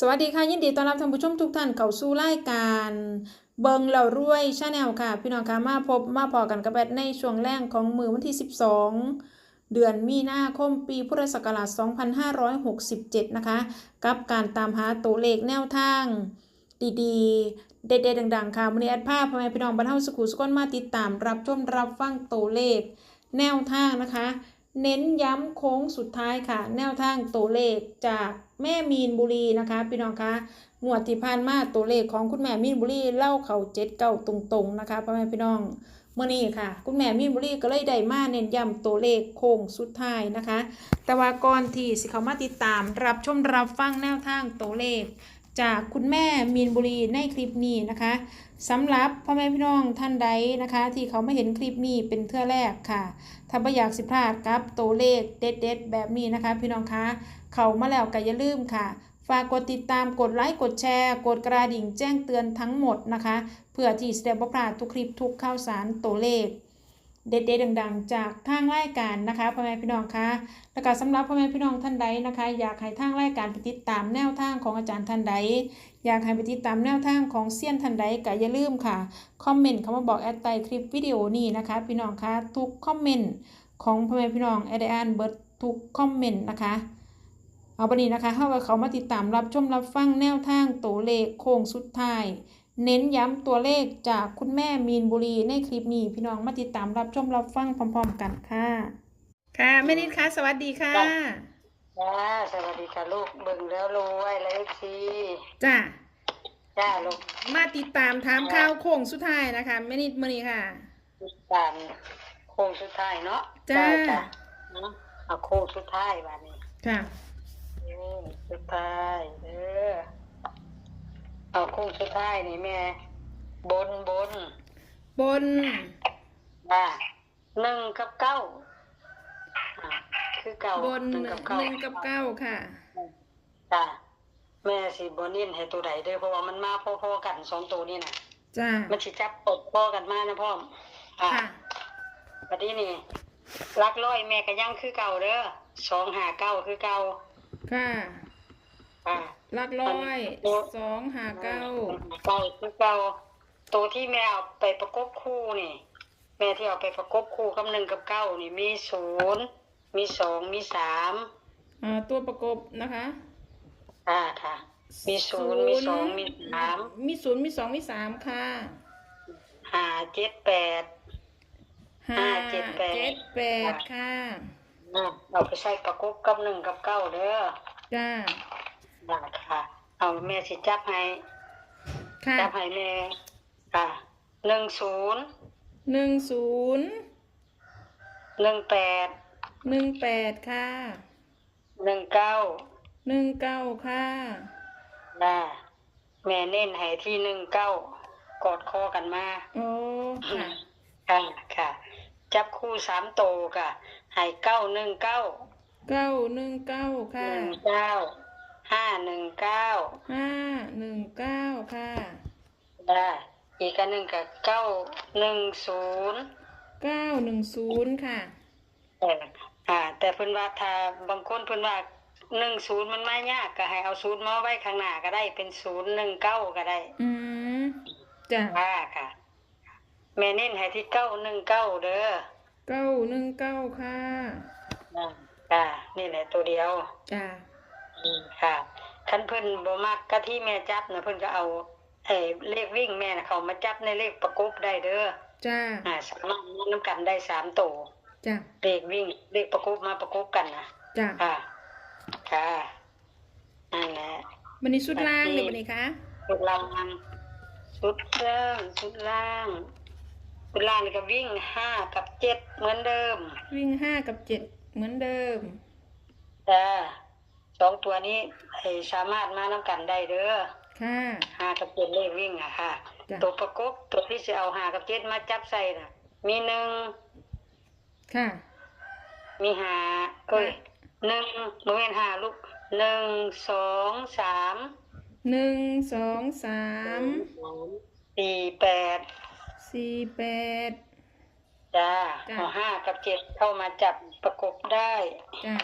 สวัสดีค่ะ ยินดีต้อนรับท่านผู้ชมทุกท่านเข้าสู่รายการเบิงเหล่ารวยชาแนลค่ะ พี่น้องค่ะมาพบมาพอกันกับแบทในช่วงแรกของมือวันที่ 12 เดือนมีนาคมปีพุทธศักราช 2567 นะคะ กับการตามหาตัวเลขแนวทาง ดีๆ เด็ดๆดังๆ ค่ะวันนี้แอดภาพพ่อแม่พี่น้องบรรเทาสุขุสุขนมาติดตามรับชมรับฟังตัวเลขแนวทางนะคะ เน้นย้ำโค้งสุดท้ายค่ะ แนวทางตัวเลขจากแม่มีนบุรีนะคะพี่น้องคะงวดที่ผ่านมาตัวเลขของคุณแม่มีนบุรีเล่าเขาเจ็ดเก้าตรงๆนะคะพ่อแม่พี่น้องเมื่อนี้ค่ะ คุณแม่มีนบุรีก็เลยได้มาเน้นย้ำตัวเลขโค้งสุดท้ายนะคะ แต่ว่าก่อนที่สิเขามาติดตามรับชมรับฟังแนวทางตัวเลข จากคุณแม่มีนบุรีในคลิปนี้นะคะสำหรับพ่อแม่พี่น้องท่านใดนะคะ ที่เขาไม่เห็นคลิปนี้เป็นเทื่อแรกค่ะ ถ้าไม่อยากสิพลาดกับตัวเลขเด็ดๆแบบนี้นะคะ พี่น้องคะเขามาแล้วก็อย่าลืมค่ะฝากกดติดตามกดไลค์กดแชร์ กดกระดิ่งแจ้งเตือนทั้งหมดนะคะ เพื่อที่จะได้บ่พลาดทุกคลิปทุกข่าวสารตัวเลข เด็ดๆดังๆ จากทางรายการนะคะพ่อแม่พี่น้องคะแล้วก็สำหรับพ่อแม่พี่น้องท่านใดนะคะ อยากให้ทางรายการไปติดตามแนวทางของอาจารย์ท่านใด อยากให้ไปติดตามแนวทางของเซียนท่านใดก็อย่าลืมค่ะคอมเมนต์คำว่าบอกแอดใต้คลิปวิดีโอนี้นะคะพี่น้องคะทุกคอมเมนต์ของพ่อแม่พี่น้องแอดได้อ่านเบิร์ดทุกคอมเมนต์นะคะเอาบันนี้นะคะเข้ากับเขามาติดตามรับชมรับฟังแนวทางตัวเลขโค้งสุดท้าย เน้นย้ำตัวเลขจากคุณแม่มีนบุรีในคลิปนี้ พี่น้องมาติดตามรับชมรับฟังพร้อม ๆ กันค่ะ ค่ะแม่นิดคะสวัสดีค่ะจ้าสวัสดีค่ะลูกเบิ่งแล้วรวยแล้วสิจ้าจ้าลูกมาติดตามถามข่าวโค้งสุดท้ายนะคะแม่นิดมื่อนี้ค่ะ ติดตามโค้งสุดท้ายเนาะจ้าจ้าเนาะเอาโค้งสุดท้ายวันนี้ค่ะโค้งสุดท้ายเออ เอาโค้งสุดท้ายนี่แม่ บนบนบนจ้าหนึ่งกับเก้าอะคือเก้าบนหหนึ่งกับเก้านึ่งกับเก้าค่ะจ้าแม่สิบนินให้ตัวใดเด้อเพราะว่ามันมาพอๆกันสองตัวนี่น่ะจ้ามันสิจับปดพ่อกันมานะพ่อมอ่าค่ะบัดนี้นี่รักร้อยแม่ก็ยังคือเก่าเด้อสองหาเก้าคือเก่าค่ะอ่าห ลักร้อยสองหาเก้าเก้าคือเก่าตัวที่แม่เอาไปประกบคู่นี่ แม่ที่เอาไปประกบคู่กับหนึ่งกับเก้านี่มีศูนย์มีสองมีสามอ่าตัวประกบนะคะ อ่าค่ะ มีศูนย์มีสองมีสามมีศูนย์มีสองมีสามค่ะห้าเจ็ดแปดห้าห้าเจ็ดแปดเจ็ดแปดค่ะอ่าเอาไปใส่ประกบกับหนึ่งกับเก้าเด้อจ้า ได้ค่ะ เอาแม่สิจับให้ค่ะจับให้แม่ค่ะหนึ่งศูนย์หนึ่งศูนย์หนึ่งแปดหนึ่งแปดค่ะหนึ่งเก้าหนึ่งเก้าค่ะได้แม่เน้นให้ที่หนึ่งเก้ากอดคอกันมาโอ้ค่ะค่ะค่ะ จับคู่สามโตวค่ะให้เก้าหนึ่งเก้าเก้าหนึ่งเก้าหค่ะนึ่งเก้า ห้าหนึ่งเก้าห้าหนึ่งเก้าค่ะได้อีกอันหนึ่งกับเก้าหนึ่งศูนย์เก้าหนึ่งศูนย์ค่ะแต่อ่า แต่เพิ่นว่าถ้าบางคนเพิ่นว่าหนึ่งศูนย์มันไม่ยากก็ให้เอาศูนย์มาไว้ข้างหน้าก็ได้เป็นศูนย์หนึ่งเก้าก็ได้ อืมจ้ะค่ะค่ะแม่เน้นให้ที่เก้าหนึ่งเก้าเด้อเก้าหนึ่งเก้าค่ะอ่าค่ะนี่แหละตัวเดียวจ้ะ อืมค่ะคันเพิ่นบ่มักก็ที่แม่จับนะเพิ่นก็เอาเอ่อเลขวิ่งแม่นะเขามาจับในเลขประกบได้เด้อจ้าอ่าสามารถนำกันได้สามตัวจ้ะเลขวิ่งเลขประกบมาประกบกันนะจ้ะค่ะค่ะนั่นแหละวันนี้สุดล่างเลยวันนี้คะสุดล่างสุดล่างสุดล่างสุดล่างนี่ก็วิ่งห้ากับเจ็ดเหมือนเดิม วิ่งห้ากับเจ็ดเหมือนเดิมจ้า สองตัวนี้ให้สามารถมานำกันได้เด้อค่ะห้ากับเจ็ดเลขวิ่งอะค่ะจ้ะตัวประกบตัวที่จะเอาห้ากับเจ็ดมาจับใส่น่ะ มีหนึ่งค่ะ มีห้าเอ้ยหนึ่งโมเมนห้าลูกหนึ่งสองสามหนึ่งสองสามสี่แปดสี่แปดจ้าจ้ะเอาห้ากับเจ็ดเข้ามาจับประกบได้ จ้ะ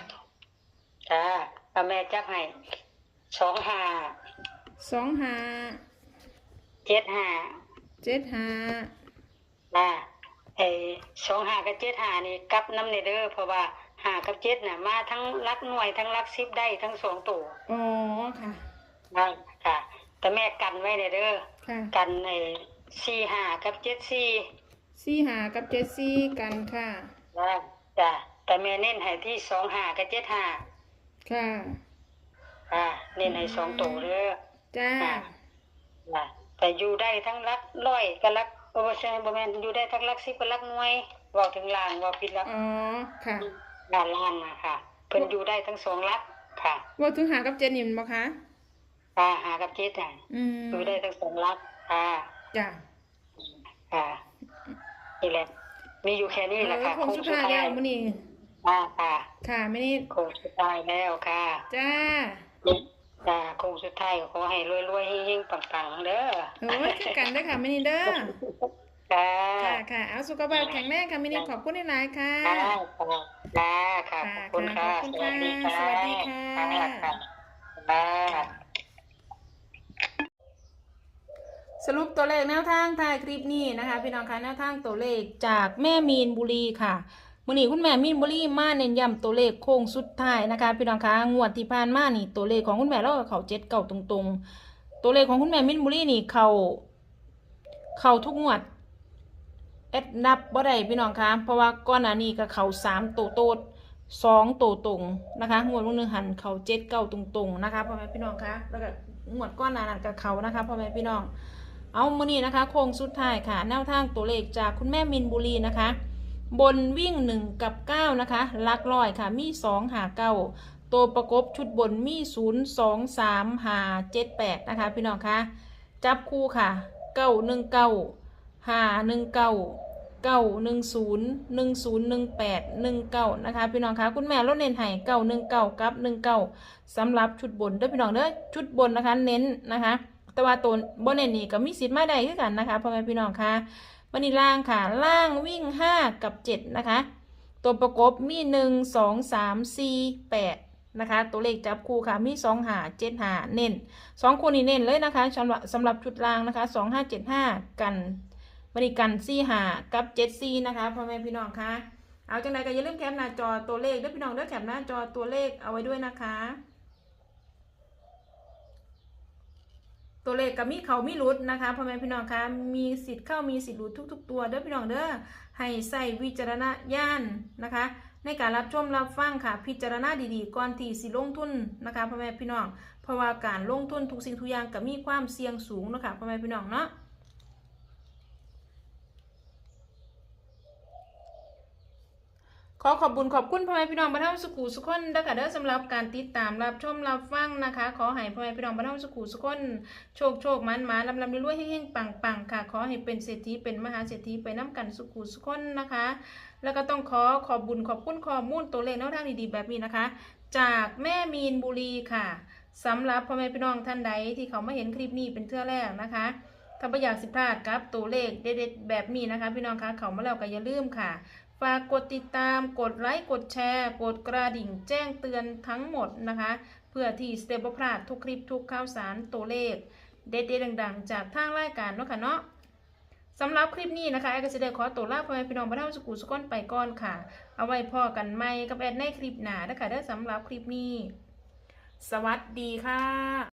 จ้า เอาแม่จับให้สองห้าสองห้าเจ็ดห้าเจ็ดห้าอ่าไอ้สองห้ากับเจ็ดห้านี่กลับน้ำในเด้อเพราะว่าห้ากับเจ็ดน่ะมาทั้งรักหน่วยทั้งรักสิบได้ทั้งสองตัวอ๋อค่ะได้ค่ะ แต่แม่กันไว้ในเด้อค่ะกันไอ้สี่ห้ากับเจ็ดสี่สี่ห้ากับเจ็ดสี่กันค่ะได้จ้ะแต่แม่เน้นให้ที่สองห้ากับเจ็ดห้า ค่ะอ่าเน้นให้สองตัวเด้อจ้าจ้ะแต่อยู่ได้ทั้งรักร้อยกับรักโอ้บ่ใช่บ่แม่นอยู่ได้ทั้งรักสิบกับรักหน่วยเว้าถึงล่างเว่าผิดแล้วอ๋อค่ะด้านล่างนะค่ะ เพิ่นอยู่ได้ทั้งสองรักค่ะว่าถึงหากับเจนนี่มันบ่คะค่ะหากับเจ็ดอะอืมอยู่ได้ทั้งสองรักค่ะจ้าค่ะนี่แหละมีอยู่แค่นี้แหละค่ะเออคงสุดท้ายแล้วมื้อนี้ ค่ะค่ะค่ะมื้อนี้คงสุดท้ายแล้วค่ะจ้าจ้าคงสุดท้ายก็ขอให้รวยๆเฮงๆปังๆเด้อโอ้ยคือกันเด้อค่ะมื้อนี้เด้อค่ะค่ะค่ะเอาสุขภาพแข็งแรงค่ะมื้อนี้ขอบคุณหลายๆค่ะค่ะค่ะค่ะขอบคุณค่ะขอบสคุณวัสดีค่ะค่ะสวัสดีค่ะค่ะค่ะสรุปตัวเลขแนวทางท้ายคลิปนี้นะคะ พี่น้องคะแนวทางตัวเลขจากแม่มีนบุรีค่ะ มื่อนี้คุณแม่มีนบุรีมาเน้นย้ำตัวเลขโค้งสุดท้ายนะคะพี่น้องคะงวดที่ผ่านมานี่ตัวเลขของคุณแม่เราก็เขาเจ็ดเก่าตรงๆ ตัวเลขของคุณแม่มินบุรีนี่เขาเขาทุกงวดเอ็ดนับบ่ได้พี่น้องคะเพราะว่าก้อนหนานี้ก็เขาสามตัวโตดสองตัวตรงนะคะงวดวันหนึงหันเขาเจ็ดเก่าตรงๆนะคะพ่อแม่พี่น้องคะแล้วก็งวดก้อนหนานั้นก็เขานะคะพ่อแม่พี่น้อง เอามือนี้นะคะ โค้งสุดท้ายค่ะแนวทางตัวเลขจากคุณแม่มินบุรีนะคะ บนวิ่ง1กับ9นะคะลักร้อยค่ะมี2หา9ตัวประกบชุดบนมี0 2 3หา7 8นะคะพี่น้องคะจับคู่ค่ะ9 1 9หา1 9 9 1 0 1 0 1 8 1 9นะคะพี่น้องคะคุณแม่ลดเน้นให้9 1 9กับ1 9สำหรับชุดบนเด้อพี่น้องเด้อชุดบนนะคะเน้นนะคะ แต่ว่าตัวบนเน้นนี่ก็มีสิทธิ์มาได้คือกันนะคะพ่อแม่พี่น้องคะ วันนี้ล่างค่ะ ล่างวิ่ง 5 กับ 7 นะคะ ตัวประกบมี 1 2 3 4 8 นะคะ ตัวเลขจับคู่ค่ะ มี 2 หา 7 หา เน้น 2 คู่นี้เน้นเลยนะคะสำหรับสำหรับชุดล่างนะคะ 2 5 7 5 กันวันนี้กัน4หา กับ7 4นะคะพ่อแม่พี่น้องคะเอาจังไรก็อย่าลืมแคปหน้าจอตัวเลขด้วยพี่น้องด้อแคปหน้าจอตัวเลขเอาไว้ด้วยนะคะ ตัวเลขกับมีเขามีรุดนะคะพ่อแม่พี่น้องคะมีสิทธิ์เข้ามีสิทธิ์รุดทุก ๆ ตัวเด้อพี่น้องเด้อให้ใส่วิจารณญาณนะคะ ในการรับชมรับฟังค่ะ พิจารณาดีๆ ก่อนที่สิลงทุนนะคะพ่อแม่พี่น้องเพราะว่าการลงทุนทุกสิ่งทุกอย่างก็มีความเสี่ยงสูงนะคะพ่อแม่พี่น้องเนาะ ขอขอบบุญขอบคุณพ่อแม่พี่น้องบ้านเฮาสุขุสุขคนเด้อค่ะเด้อสำหรับการติดตามรับชมรับฟังนะคะ ขอให้พ่อแม่พี่น้องบ้านเฮาสุขุสุขคนโชคโชคมันมาลำลำรวยๆเฮงๆปังๆค่ะ ขอให้เป็นเศรษฐีเป็นมหาเศรษฐีไปน้ำกันสุขุสุขคนนะคะ แล้วก็ต้องขอขอบบุญขอบคุณข้อมูลตัวเลขแนวทางดีๆแบบนี้นะคะ จากแม่มีนบุรีค่ะสำหรับพ่อแม่พี่น้องท่านใดที่เขามาเห็นคลิปนี้เป็นเทื่อแรกนะคะ ถ้าไม่อยากสิพลาดครับตัวเลขเด็ดๆแบบนี้นะคะ พี่น้องคะเขามาแล้วก็อย่าลืมค่ะ ฝากกดติดตามกดไลค์กดแชร์ กดกระดิ่งแจ้งเตือนทั้งหมดนะคะ เพื่อที่สเตปพลาดทุกคลิปทุกข่าวสารตัวเลข เด็ดๆดังๆ จากทางรายการเนาะค่ะเนาะสำหรับคลิปนี้นะคะแอดก็จะได้ขอตัวลาพ่อแม่พี่น้องพระเท่าสกูสก้นไปก่อนค่ะ เอาไว้พอกันใหม่กับแอดในคลิปหน้านะคะได้อสำหรับคลิปนี้ สวัสดีค่ะ